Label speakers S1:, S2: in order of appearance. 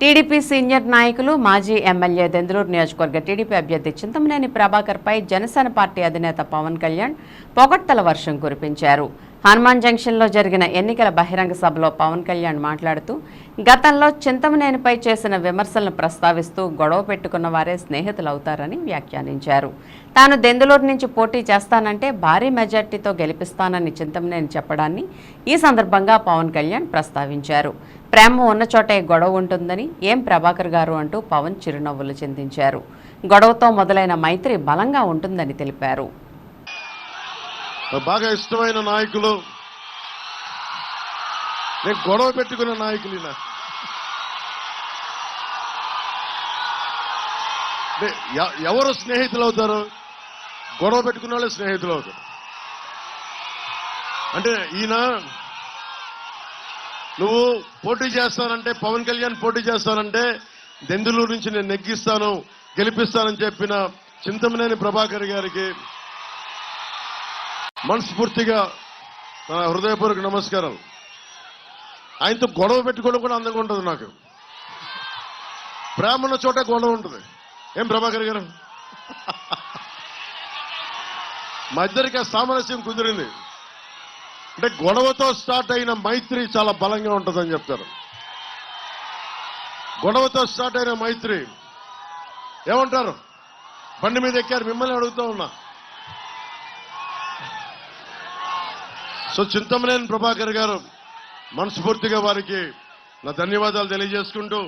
S1: TDP senior నాయకులు మాజీ MLA Denduluru నియోజకవర్గ టీడీపీ అభ్యర్థి చింతమనేని ప్రభాకర్పై జనసేన పార్టీ అధినేత పవన్ కళ్యాణ్ పొగడ్తల వర్షం కురిపించారు. హనుమాన్ జంక్షన్లో జరిగిన ఎన్నికల బహిరంగ సభలో పవన్ కళ్యాణ్ మాట్లాడుతూ గతంలో చింతమనేనిపై చేసిన విమర్శలను ప్రస్తావిస్తూ గొడవ పెట్టుకున్న వారే స్నేహితులవుతారని వ్యాఖ్యానించారు. తాను దెందులూరు నుంచి పోటీ చేస్తానంటే భారీ మెజార్టీతో గెలిపిస్తానని చింతమనేని చెప్పడాన్ని ఈ సందర్భంగా పవన్ కళ్యాణ్ ప్రస్తావించారు. ప్రేమ ఉన్న చోటే గొడవ ఉంటుందని ఏం ప్రభాకర్ గారు అంటూ పవన్ చిరునవ్వులు చెందించారు. గొడవతో మొదలైన మైత్రి బలంగా ఉంటుందని తెలిపారు.
S2: బాగా ఇష్టమైన నాయకులు? నేను గొడవ పెట్టుకున్న నాయకులు ఈయన. ఎవరు స్నేహితులు అవుతారు? గొడవ పెట్టుకున్న వాళ్ళే స్నేహితులు అవుతారు. అంటే ఈయన నువ్వు పోటీ చేస్తానంటే పవన్ కళ్యాణ్ పోటీ చేస్తానంటే దెందులూరు నుంచి నేను నెగ్గిస్తాను గెలిపిస్తానని చెప్పిన చింతమనేని ప్రభాకర్ గారికి మనస్ఫూర్తిగా నా హృదయపూర్వక నమస్కారాలు ఆయనతో గొడవ పెట్టుకోవడం కూడా అందంగా ఉంటుంది నాకు. ప్రేమ ఉన్న చోట గొడవ ఉంటుంది. ఏం ప్రభాకర్ గారు? మా ఇద్దరికి సామరస్యం కుదిరింది. అంటే గొడవతో స్టార్ట్ అయిన మైత్రి చాలా బలంగా ఉంటుందని చెప్తారు. గొడవతో స్టార్ట్ అయిన మైత్రి ఏమంటారు? బండి మీద ఎక్కారు మిమ్మల్ని అడుగుతూ ఉన్నా. సో చింతమనేని ప్రభాకర్ గారు మనస్ఫూర్తిగా వారికి నా ధన్యవాదాలు తెలియజేసుకుంటూ